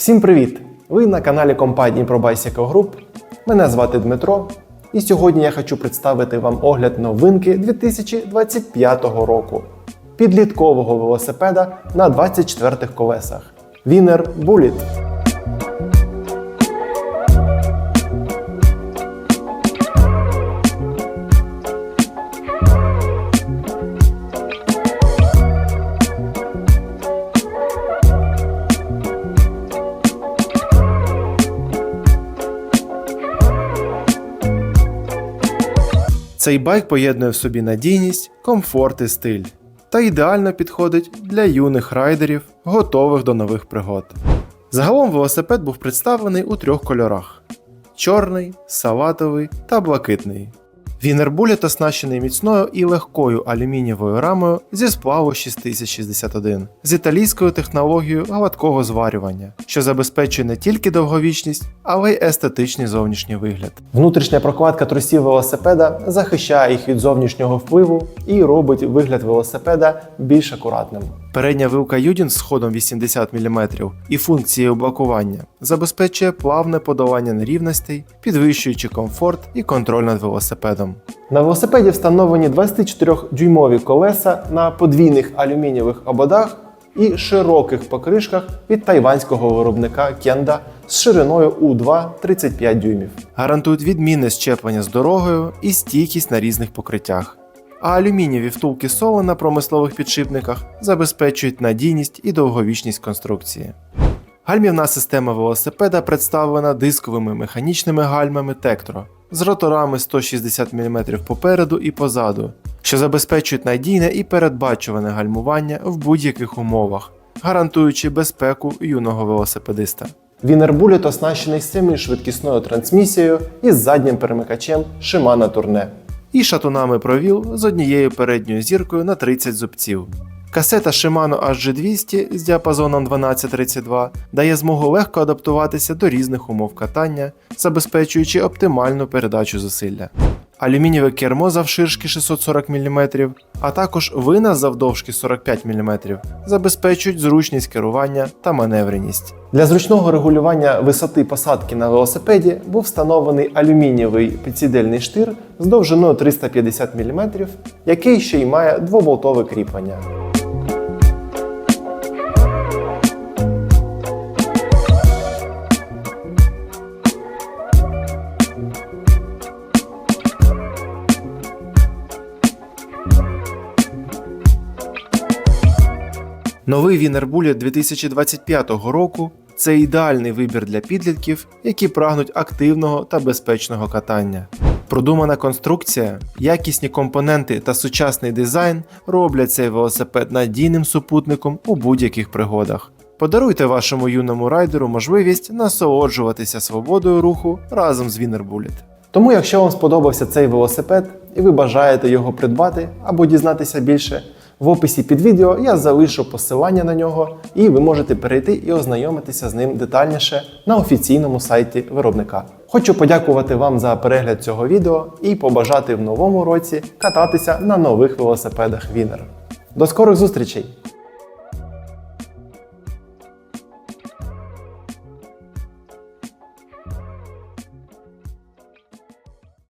Всім привіт! Ви на каналі компанії ProBicycle Group. Мене звати Дмитро, і сьогодні я хочу представити вам огляд новинки 2025 року підліткового велосипеда на 24 колесах Wiener Bullet. Цей байк поєднує в собі надійність, комфорт і стиль, та ідеально підходить для юних райдерів, готових до нових пригод. Загалом велосипед був представлений у трьох кольорах: чорний, салатовий та блакитний. Вінер Bullet оснащений міцною і легкою алюмінієвою рамою зі сплаву 6061 з італійською технологією гладкого зварювання, що забезпечує не тільки довговічність, але й естетичний зовнішній вигляд. Внутрішня прокладка тросів велосипеда захищає їх від зовнішнього впливу і робить вигляд велосипеда більш акуратним. Передня вилка Юдін з ходом 80 мм і функцією блокування забезпечує плавне подолання нерівностей, підвищуючи комфорт і контроль над велосипедом. На велосипеді встановлені 24-дюймові колеса на подвійних алюмінієвих ободах і широких покришках від тайванського виробника Kenda з шириною У2 35 дюймів. Гарантують відмінне щеплення з дорогою і стійкість на різних покриттях. А алюмінієві втулки соло на промислових підшипниках забезпечують надійність і довговічність конструкції. Гальмівна система велосипеда представлена дисковими механічними гальмами Tektro з роторами 160 мм попереду і позаду, що забезпечують надійне і передбачуване гальмування в будь-яких умовах, гарантуючи безпеку юного велосипедиста. Wiener Bullet оснащений семишвидкісною трансмісією із заднім перемикачем Shimano Tourne і шатунами провіл з однією передньою зіркою на 30 зубців. Касета Shimano HG200 з діапазоном 1232 дає змогу легко адаптуватися до різних умов катання, забезпечуючи оптимальну передачу зусилля. Алюмінієве кермо завширшки 640 мм, а також вина завдовжки 45 мм забезпечують зручність керування та маневреність. Для зручного регулювання висоти посадки на велосипеді був встановлений алюмінієвий підсідельний штир з довжиною 350 мм, який ще й має двоболтове кріплення. Новий Bullet 2025 року це ідеальний вибір для підлітків, які прагнуть активного та безпечного катання. Продумана конструкція, якісні компоненти та сучасний дизайн роблять цей велосипед надійним супутником у будь-яких пригодах. Подаруйте вашому юному райдеру можливість насолоджуватися свободою руху разом з Bullet. Тому, якщо вам сподобався цей велосипед і ви бажаєте його придбати або дізнатися більше, в описі під відео я залишу посилання на нього, і ви можете перейти і ознайомитися з ним детальніше на офіційному сайті виробника. Хочу подякувати вам за перегляд цього відео і побажати в новому році кататися на нових велосипедах Вінер. До скорих зустрічей!